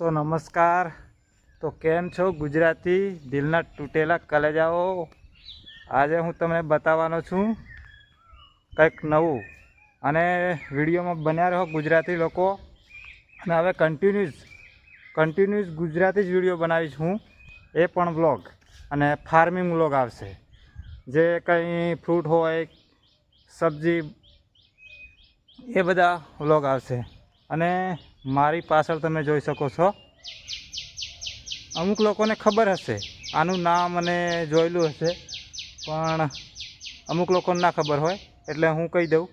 દોસ્તો, નમસ્કાર. તો કેમ છો? ગુજરાતી દિલના તૂટેલા કલેજાઓ. આજે હું તમને બતાવવાનો છું કંઈક નવું. અને વિડીયોમાં બન્યા રહો ગુજરાતી લોકો. અને હવે કન્ટિન્યુઝ કન્ટિન્યુઝ ગુજરાતી જ વીડિયો બનાવીશ હું. એ પણ વ્લોગ અને ફાર્મિંગ વ્લોગ આવશે. જે કંઈ ફ્રૂટ હોય, સબ્જી, એ બધા વ્લોગ આવશે. અને મારી પાછળ તમે જોઈ શકો છો. અમુક લોકોને ખબર હશે, આનું નામ અને જોયેલું હશે, પણ અમુક લોકોને ના ખબર હોય, એટલે હું કહી દઉં.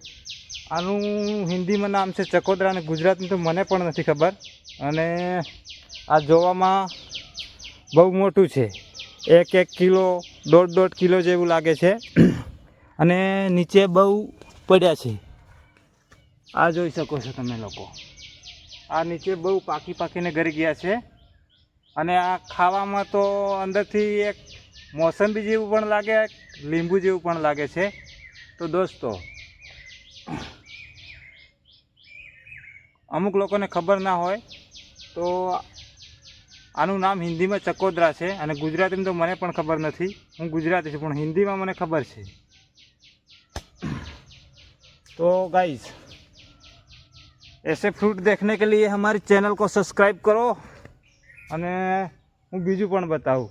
આનું હિન્દીમાં નામ છે ચકોદરા અને ગુજરાતનું તો મને પણ નથી ખબર. અને આ જોવામાં બહુ મોટું છે. એક એક કિલો, દોઢ દોઢ કિલો જેવું લાગે છે. અને નીચે બહુ પડ્યા છે. આ જોઈ શકો છો તમે લોકો. આ નીચે બહુ પાકી પાકીને ગરી ગયા છે. અને આ ખાવામાં તો અંદરથી એક મોસંબી જેવું પણ લાગે લીંબુ જેવું પણ લાગે છે. તો દોસ્તો, અમુક લોકોને ખબર ના હોય તો આનું નામ હિન્દીમાં ચકોદરા છે અને ગુજરાતીમાં તો મને પણ ખબર નથી. હું ગુજરાતી છું, પણ હિન્દીમાં મને ખબર છે. તો ગાઈઝ ऐसे फ्रूट देखने के लिए हमारी चैनल को सब्सक्राइब करो અને હું બીજું પણ બતાવું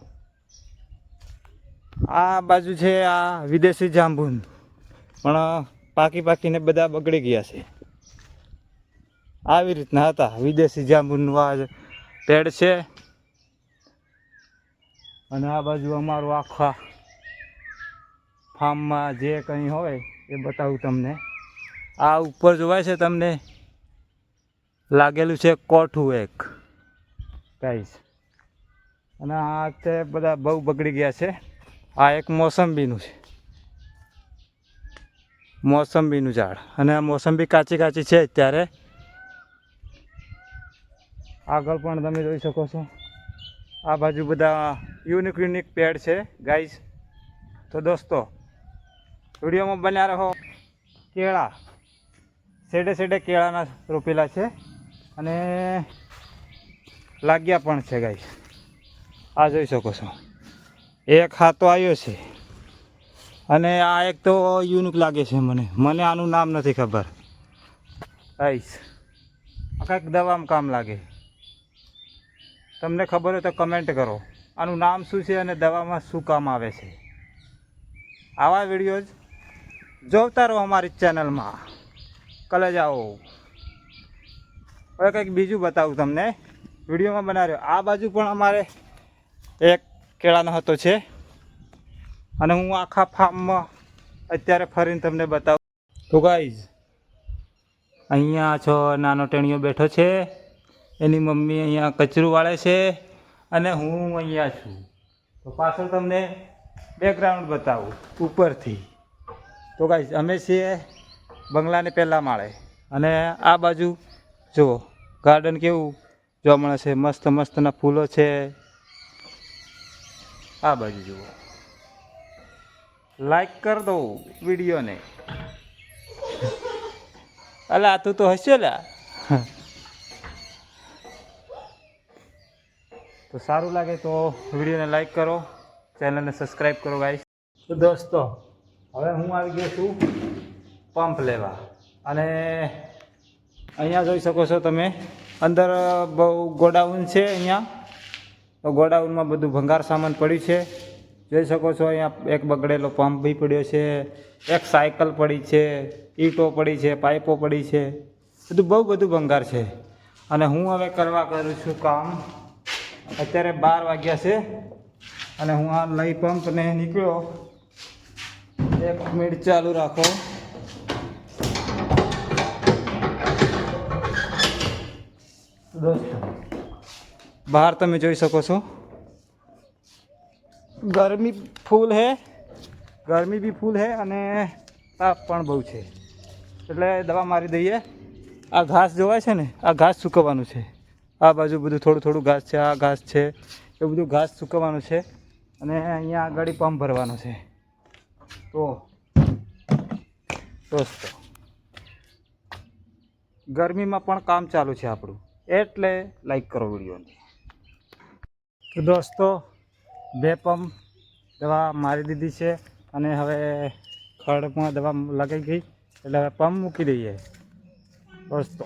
આ બાજુ છે આ વિદેશી જાંબુન પણ પાકી પાકીને બધા બગડી ગયા છે આવી રીતના હતા વિદેશી જાંબુનું આ પેડ છે અને આ બાજુ અમારું આખા ફાર્મમાં જે કંઈ હોય એ બતાવું તમને આ ઉપર જોવાય છે તમને લાગેલું છે કોઠું એક. ગાઈસ અને આ તે બધા બહુ બગડી ગયા છે. આ એક મોસંબીનું છે. મોસંબીનું ઝાડ. અને આ મોસંબી કાચી કાચી છે અત્યારે. આગળ પણ તમે જોઈ શકો છો. આ બાજુ બધા યુનિક યુનિક પેડ છે ગાઈસ તો દોસ્તો, વિડીયોમાં બન્યા રહો. કેળા. સેડે સેડે કેળાના રોપેલા છે. અને લાગ્યા પણ છે ગાઈ આ જોઈ શકો છો. એક હાથો આવ્યો છે. અને આ એક તો યુનિક લાગે છે મને. મને આનું નામ નથી ખબર. આઈશ આ કંઈક દવામાં કામ લાગે. તમને ખબર હોય તો કમેન્ટ કરો. આનું નામ શું છે અને દવામાં શું કામ આવે છે? આવા વિડીયોઝ જોતા રહો અમારી ચેનલમાં કલે જાઓ. હવે કંઈક બીજું બતાવું તમને. વિડીયોમાં બનાવ્યો. આ બાજુ પણ અમારે એક કેળાનો હતો છે. અને હું આખા ફાર્મમાં અત્યારે ફરીને તમને બતાવું. તો ગાઈઝ અહીંયા છો નાનો ટેણીઓ બેઠો છે. એની મમ્મી અહીંયા કચરું વાળે છે અને હું અહીંયા છું. તો પાછળ તમને બેકગ્રાઉન્ડ બતાવું, ઉપરથી. તો ગાઈઝ અમે છીએ બંગલાને પહેલાં માળે. અને આ બાજુ જુઓ ગાર્ડન કેવું? જોવા મળે છે મસ્ત મસ્તના ફૂલો છે. આ બાજુ જુઓ. લાઈક કર દો વિડીયોને. અલા તું તો હસ્યો લા. તો સારું લાગે તો વિડીયોને લાઈક કરો. ચેનલને સબસ્ક્રાઈબ કરો ગાઈસ તો દોસ્તો, હવે હું આવી ગયો છું પંપ લેવા. અને અહીંયા જોઈ શકો છો તમે. અંદર બહુ ગોડાઉન છે અહીંયા. ગોડાઉનમાં બધું ભંગાર સામાન પડ્યું છે. જોઈ શકો છો અહીંયા એક બગડેલો પંપ બી પડ્યો છે. એક સાયકલ પડી છે. ઈંટો પડી છે. પાઇપો પડી છે. બધું બહુ બધું ભંગાર છે. અને હું હવે કરવા કરું છું કામ. અત્યારે બાર વાગ્યા છે. અને હું આ લઈ પંપને નીકળ્યો. એક મિનિટ ચાલુ રાખો. દોસ્તો બહાર તમે જોઈ શકો છો. ગરમી ફૂલ હે. ગરમી બી ફૂલ હે અને તાપ પણ બહુ છે. એટલે દવા મારી દઈએ. આ ઘાસ જોવાય છે ને, આ ઘાસ સૂકવવાનું છે. આ બાજુ બધું થોડું થોડું ઘાસ છે, આ ઘાસ છે એ બધું ઘાસ સૂકવવાનું છે અને અહીંયા આગળ પંપ ભરવાનો છે. તો, દોસ્તો, ગરમીમાં પણ કામ ચાલુ છે આપણું. એટલે લાઈક કરો વિડીયોને. તો દોસ્તો, બે પંપ દવા મારી દીધી છે અને હવે ખડમાં દવા લગાઈ ગઈ. એટલે હવે પંપ મૂકી દઈએ. દોસ્તો.